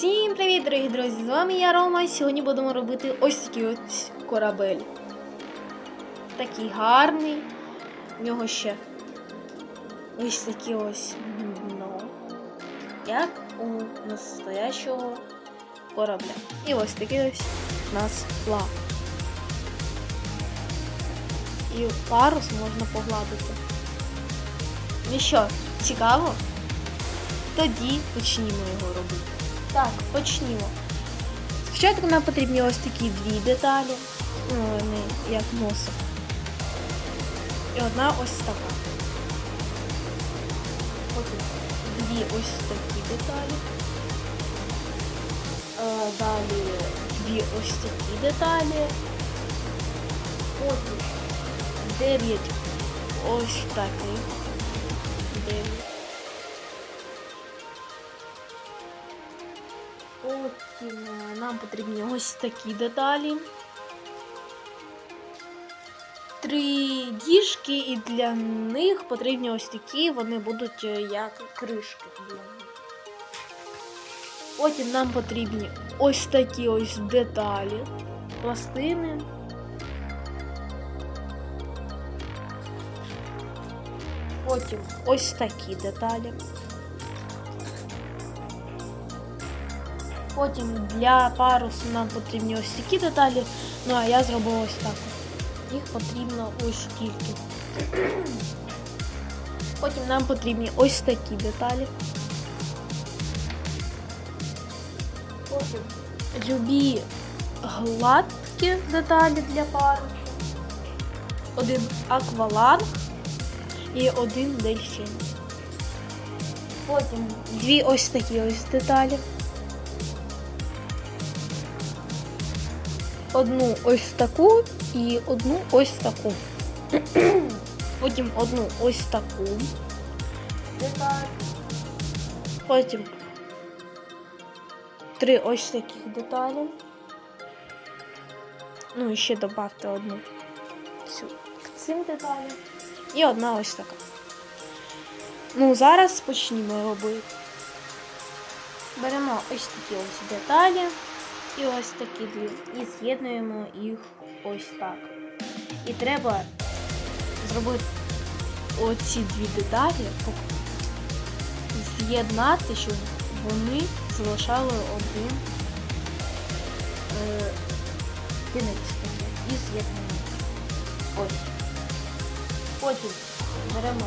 Всім привіт, дорогі друзі! З вами я Рома. і Сьогодні будемо робити ось такий ось корабель. Такий гарний. В нього ще ось такі ось дно. Як у настоящого корабля. І ось такий ось у нас флаг. І парус можна погладити. Ну що, цікаво? Тоді почнімо його робити. Так, почнімо. Спочатку нам потрібні ось такі дві деталі. Ну, вони як носик. І одна ось така. Потім дві ось такі деталі. Е, Далі дві ось такі деталі. Потім дев'ять ось таких. Нам потрібні ось такі деталі. Три діжки, і для них потрібні ось такі, вони будуть е, як кришки. Потім нам потрібні ось такі ось деталі, пластини. Потім ось такі деталі. Потім для парусу нам потрібні ось такі деталі. Ну а я зробив ось так. Їх потрібно ось стільки. Потім нам потрібні ось такі деталі. Потім любі гладкі деталі для парусу. Один акваланг і один дельфін. Потім дві ось такі ось деталі. Одну ось таку і одну ось таку. Потім одну ось таку. Потім три ось таких деталі. Ну і ще додавте одну цю к цим деталям. І одна ось така. Ну, зараз почнімо робити. Беремо ось такі ось деталі. І ось такі дві. І з'єднуємо їх ось так. І треба зробити оці дві деталі, з'єднати, щоб вони залишали один е, кінець і з'єднуємо. Ось. Потім беремо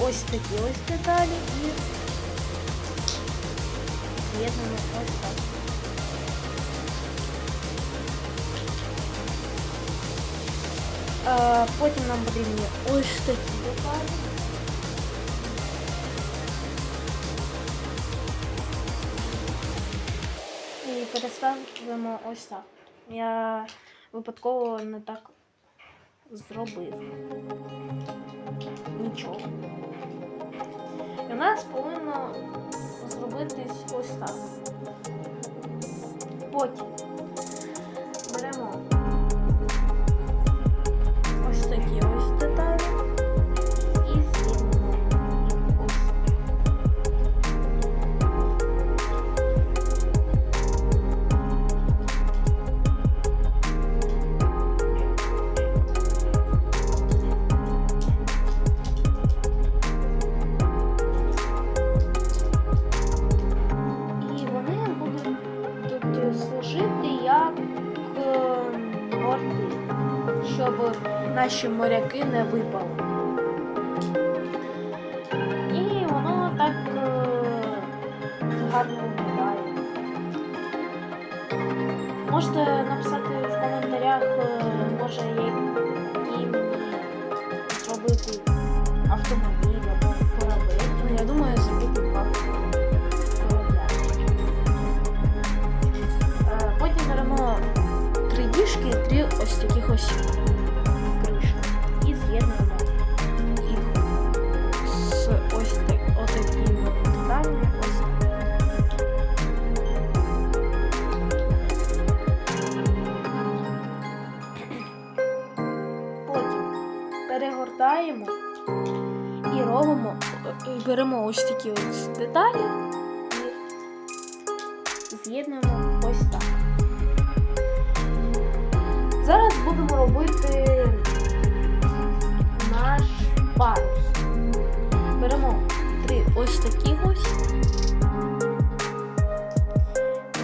ось такі ось деталі і з'єднуємо ось так. Потім нам потрібні ось такі деталі. І переставимо ось так. Я випадково не так зробив. Нічого. І у нас повинно зробитись ось так. Потім наші моряки не випали. І воно так е, гарно виглядає. Можете написати в коментарях, е, може які мені зробити автомобіль або корабель. Ну, я думаю, зробити два. Е, Потім беремо три діжки і три ось таких ось беремо ось такі ось деталі і з'єднуємо ось так. Зараз будемо робити наш парус. Беремо три ось такі ось.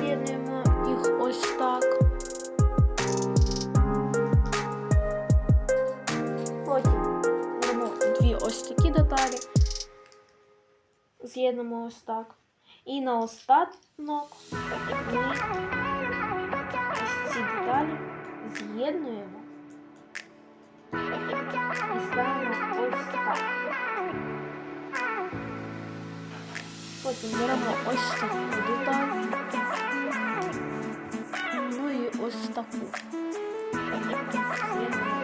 З'єднуємо їх ось так. Потім беремо дві ось такі деталі. З'єднуємо ось так. І на останок ми ось ці деталі з'єднуємо і ставимо ось так. Потім беремо ось таку деталь. Ну і ось таку. З'єднуємо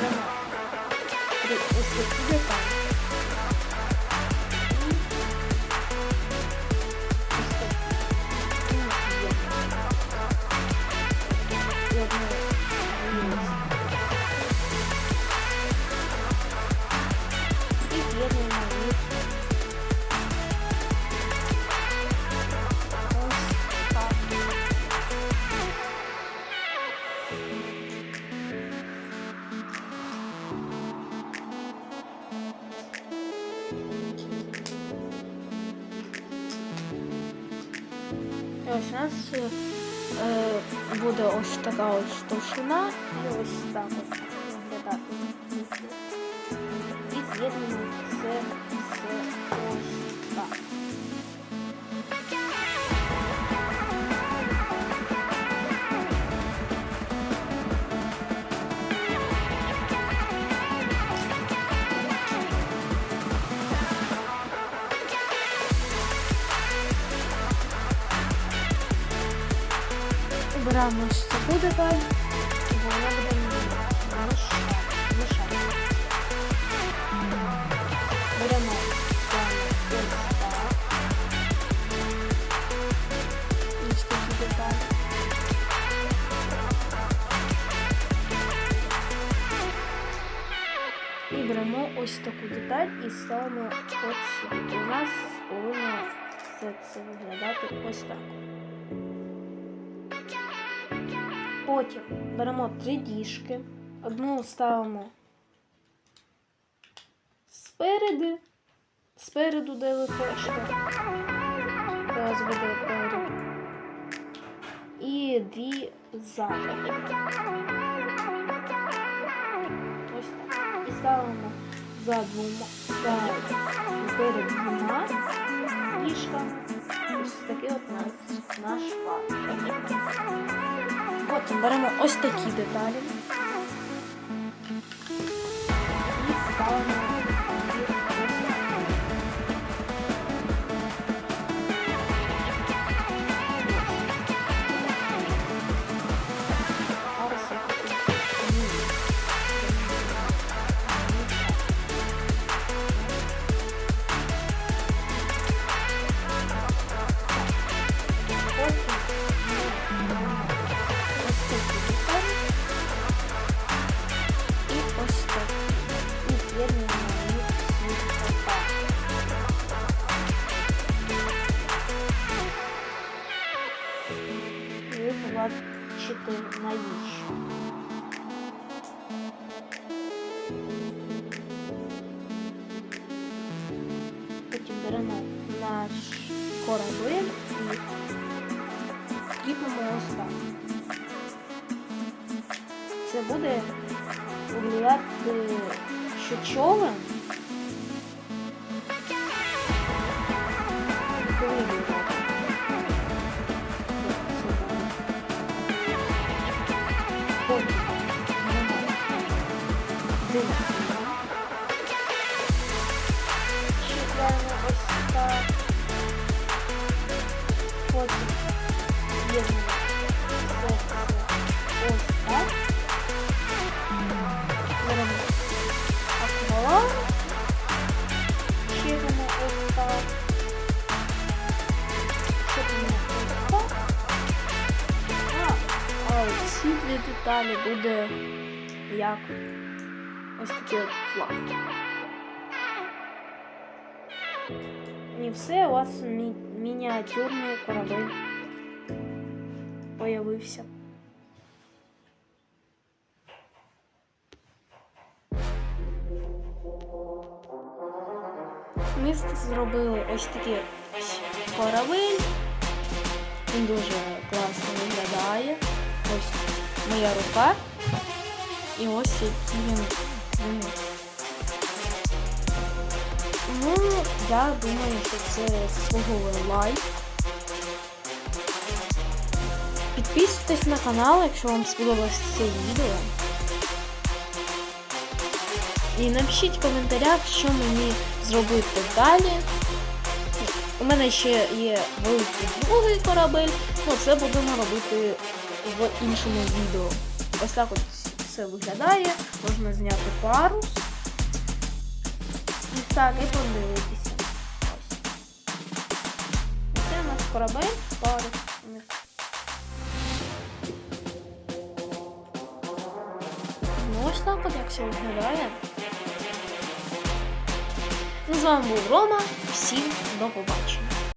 Потім беремо три ось такі деталі. Буде ось така ось товщина і ось так от виглядати. І з'єднуємо це все ось таку деталь, бо вона буде мішати. Беремо ось такі. І беремо ось таку деталь і ставимо от сюди. У нас повинно все це виглядати ось так. Потім беремо три діжки, одну ставимо спереду, спереду, де ви хочете. Де буде перед. І дві ззаду. Ось так. І ставимо за двома за перед двома діжками. Ось такий от наш, наш пар. Потім беремо ось такі деталі побачите навіщо. Потім беремо наш корабель і кріпимо ось так. Це буде виглядати, що човен світлі деталі буде як ось такий от флаг. І все, у вас мі- мініатюрний корабель появився. Ми зробили ось такий корабель. Він дуже класно виглядає. Ось моя рука. І ось який він. Ну, я думаю, що це заслуговує лайк. Підписуйтесь на канал, якщо вам сподобалось це відео. І напишіть в коментарях, що мені зробити далі. У мене ще є великий другий корабель, ну це будемо робити в іншому відео. Ось так от все виглядає. Можна зняти парус. І так, і подивитися. Ось. Це у нас корабель, парус. Ну ось так от як все виглядає. Ну, з вами був Рома. Всім до побачення.